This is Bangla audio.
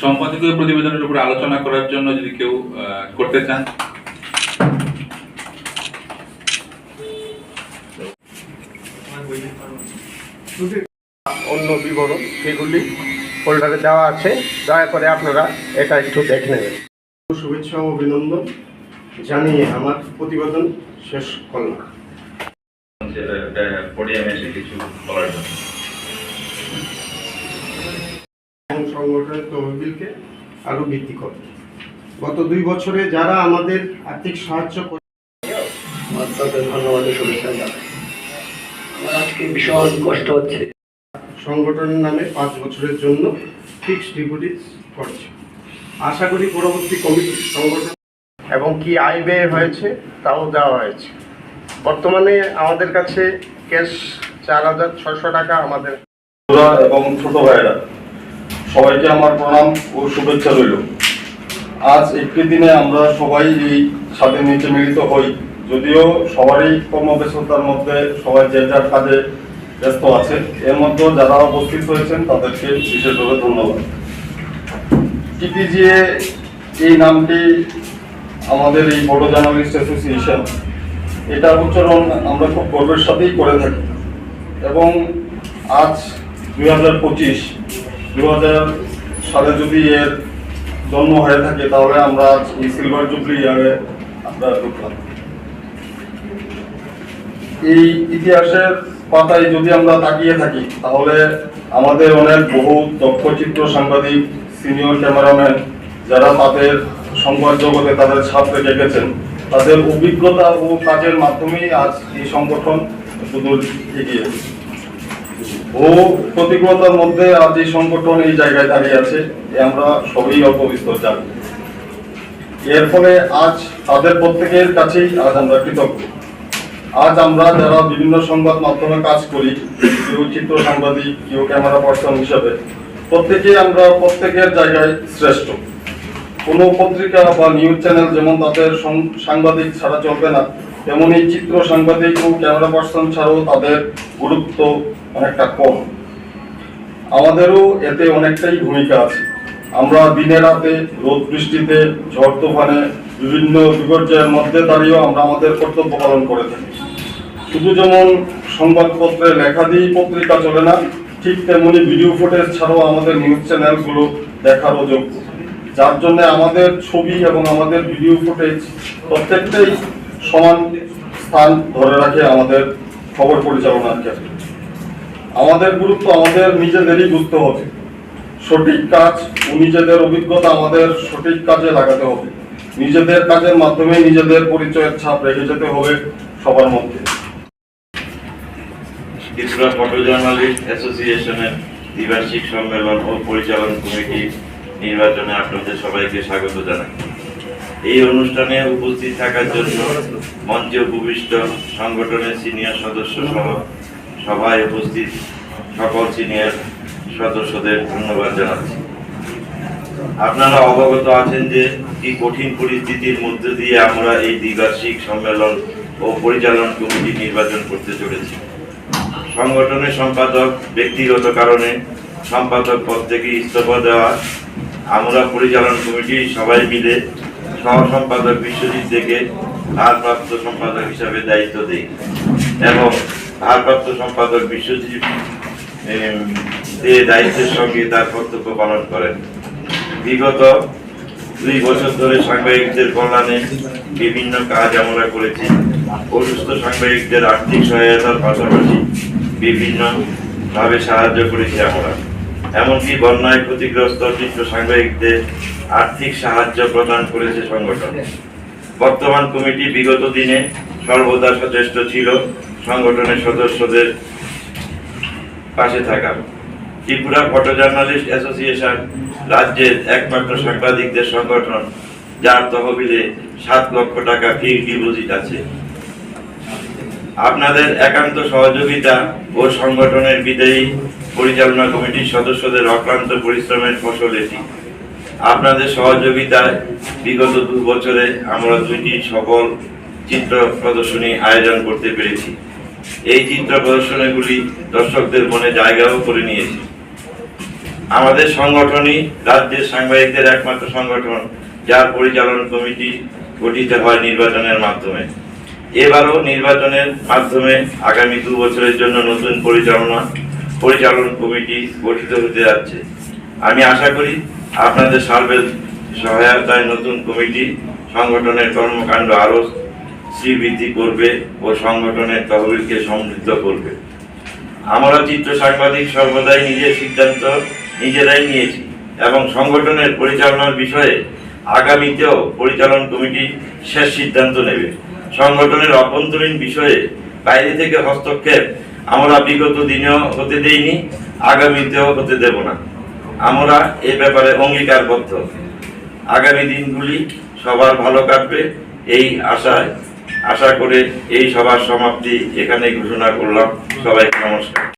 সম্পাদকীয় প্রতিবেদনের উপর আলোচনা করার জন্য যদি কেউ আহ, করতে চান। অন্য বিবরণ সেগুলি ফোল্ডারে দেওয়া আছে। দয়া করে আপনারা এটা একটু দেখে নেবেন। শুভেচ্ছা ও অভিনন্দন জানিয়ে আমার প্রতিবেদন শেষ করলাম। পডিয়ামে এসে কিছু বলার জন্য এবং সংগঠনের তহবিলকে আরও বৃদ্ধি করে। গত দুই বছরে যারা আমাদের আর্থিক সাহায্য করে আপনাদের ধন্যবাদ শুভেচ্ছা জানাই। আমার আজকে ভীষণ কষ্ট হচ্ছে। সংগঠনের নামে পাঁচ বছরের জন্য ফিক্সড ডিপোজিট করছে। আশা করি পরবর্তী কমিটি সংগঠন এবং কি আয় ব্যয় হয়েছে তাও দেওয়া হয়েছে। বর্তমানে আমাদের কাছে ক্যাশ চার হাজার ছশো টাকা আমাদের এবং ছোট ভাইয়েরা সবাইকে আমার প্রণাম ও শুভেচ্ছা রইল। আজ একটি দিনে আমরা সবাই এই ছাদের নিচে মিলিত হই, যদিও সবারই কর্মব্যস্ততার মধ্যে সবাই যে যার কাজে ব্যস্ত আছে, এর মধ্যে যারা উপস্থিত হয়েছেন তাদেরকে বিশেষভাবে ধন্যবাদ। টিপিজিএ এই নামটি আমাদের এই বড় জার্নালিস্ট অ্যাসোসিয়েশন। এটার উচ্চারণ আমরা খুব গর্বের সাথেই করে থাকি। এবং আজ দুই হাজার পঁচিশ দু হাজার সালে যদি এর জন্ম হয়ে থাকে, তাহলে আমরা এই সিলভার জুবলি ইয়ারে আমরা ঢুকলাম। এই ইতিহাসের পাতায় যদি আমরা তাকিয়ে থাকি, তাহলে আমাদের অনেক বহু দক্ষ চিত্র সাংবাদিক, সিনিয়র ক্যামেরাম্যান, যারা তাদের সংবাদ জগতে তাদের ছাপ রেখে গেছেন, তাদের অভিজ্ঞতা ও কাজের মাধ্যমেই আজ এই সংগঠন সুদূর এগিয়ে ও প্রতিকূলতার মধ্যে আজ এই সংগঠন এই জায়গায় দাঁড়িয়ে আছে, এ আমরা সবই জানি এর ফলে আজ তাদের প্রত্যেকের কাছেই আজ আমরা কৃতজ্ঞ। আজ আমরা যারা বিভিন্ন সংবাদ মাধ্যমে কাজ করি, কেউ চিত্র সাংবাদিক, কেউ ক্যামেরা পার্সন হিসাবে, প্রত্যেকেই আমরা প্রত্যেকের জায়গায় শ্রেষ্ঠ। কোনো পত্রিকা বা নিউজ চ্যানেল যেমন তাদের সাংবাদিক ছাড়া চলবে না তেমনি চিত্র সাংবাদিক ও ক্যামেরা পার্সন ছাড়াও তাদের গুরুত্ব অনেকটা কম। আমাদেরও এতে অনেকটাই ভূমিকা আছে। আমরা দিনে রাতে রোদ বৃষ্টিতে, ঝড় তুফানে, বিভিন্ন বিপর্যয়ের মধ্যে দাঁড়িয়েও আমরা আমাদের কর্তব্য পালন করে থাকি। শুধু যেমন সংবাদপত্রে লেখা দিয়েই পত্রিকা চলে না, ঠিক তেমনি ভিডিও ফুটেজ ছাড়াও আমাদের নিউজ চ্যানেলগুলো দেখারও যোগ্য। যার জন্য আমাদের ছবি এবং আমাদের ভিডিও ফুটেজ প্রত্যেকটাই সমান স্থান ধরে রাখে আমাদের খবর পরিচালনার ক্ষেত্রে। আমাদের গুরুত্ব আমাদের নিজেদেরই বুঝতে হবে। সঠিক কাজ ও নিজেদের অভিজ্ঞতা আমাদের সঠিক কাজে লাগাতে হবে। নিজেদের কাজের মাধ্যমে নিজেদের পরিচয়ের ছাপ রেখে যেতে হবে সবার মধ্যে। ত্রিপুরা ফটো জার্নালিস্ট অ্যাসোসিয়েশনের দ্বিবার্ষিক সম্মেলন ও পরিচালন কমিটি নির্বাচনে আপনাদের সবাইকে স্বাগত জানাই। এই অনুষ্ঠানে উপস্থিত থাকার জন্য মঞ্চে উপবিষ্ট সংগঠনের সিনিয়র সদস্য সহ সভায় উপস্থিত সকল সিনিয়র সদস্যদের ধন্যবাদ জানাচ্ছি। আপনারা অবগত আছেন যে কি কঠিন পরিস্থিতির মধ্যে দিয়ে আমরা এই দ্বিবার্ষিক সম্মেলন ও পরিচালন কমিটি নির্বাচন করতে চলেছি। সংগঠনের সম্পাদক ব্যক্তিগত কারণে সম্পাদক পদ থেকে ইস্তফা দেওয়া, আমরা পরিচালন কমিটি সবাই মিলে সহ সম্পাদক বিশ্বজিৎ থেকে ভারপ্রাপ্ত সম্পাদক হিসাবে দায়িত্ব দিই। এবং ভারপ্রাপ্ত সম্পাদক বিশ্বজিৎ দায়িত্বের সঙ্গে তার কর্তব্য পালন করেন। বিগত দুই বছর ধরে সাংবাদিকদের কল্যাণে বিভিন্ন কাজ আমরা করেছি। অসুস্থ সাংবাদিকদের আর্থিক সহায়তার পাশাপাশি বিভিন্নভাবে সাহায্য করেছি আমরা। এমনকি বন্যায় ক্ষতিগ্রস্ত চিত্র সাংবাদিকদের আর্থিক সাহায্য প্রদান করেছে সংগঠন। বর্তমান কমিটি বিগত দিনে সর্বদা সচেষ্ট ছিল সংগঠনের সদস্যদের পাশে থাকা। ত্রিপুরা ফটো জার্নালিস্ট অ্যাসোসিয়েশন রাজ্যের একমাত্র সাংবাদিকদের সংগঠন, যার তহবিলে সাত লক্ষ টাকা ফিক্সড ডিপোজিট আছে। আপনাদের একান্ত সহযোগিতা ও সংগঠনের বিদায়ী পরিচালনা কমিটির সদস্যদের অক্লান্ত পরিশ্রমের ফসল এটি। আপনাদের সহযোগিতায় বিগত দু বছরে আমরা দুইটি সফল চিত্র প্রদর্শনী আয়োজন করতে পেরেছি। এই চিত্র প্রদর্শনীগুলি দর্শকদের মনে জায়গাও করে নিয়েছে। আমাদের সংগঠনই রাজ্যের সাংবাদিকদের একমাত্র সংগঠন, যার পরিচালন কমিটি গঠিত হয় নির্বাচনের মাধ্যমে। এবারও নির্বাচনের মাধ্যমে আগামী দু বছরের জন্য নতুন পরিচালনা, পরিচালন কমিটি গঠিত হতে যাচ্ছে। আমি আশা করি আপনাদের সার্ভের সহায়তায় নতুন কমিটি, সংগঠনের কর্মকাণ্ড আরও শ্রীবৃদ্ধি করবে ও সংগঠনের তহবিলকে সমৃদ্ধ করবে। আমরা চিত্র সাংবাদিক সর্বদাই নিজের সিদ্ধান্ত নিজেরাই নিয়েছি এবং সংগঠনের পরিচালনার বিষয়ে আগামীতেও পরিচালন কমিটি শেষ সিদ্ধান্ত নেবে। সংগঠনের অভ্যন্তরীণ বিষয়ে বাইরে থেকে হস্তক্ষেপ আমরা বিগত দিনেও হতে দেইনি, আগামীতেও হতে দেব না। আমরা এ ব্যাপারে অঙ্গীকারবদ্ধ। আগামী দিনগুলি সবার ভালো কাটবে এই আশায়। আশা করে এই সভার সমাপ্তি এখানে ঘোষণা করলাম। সবাইকে নমস্কার।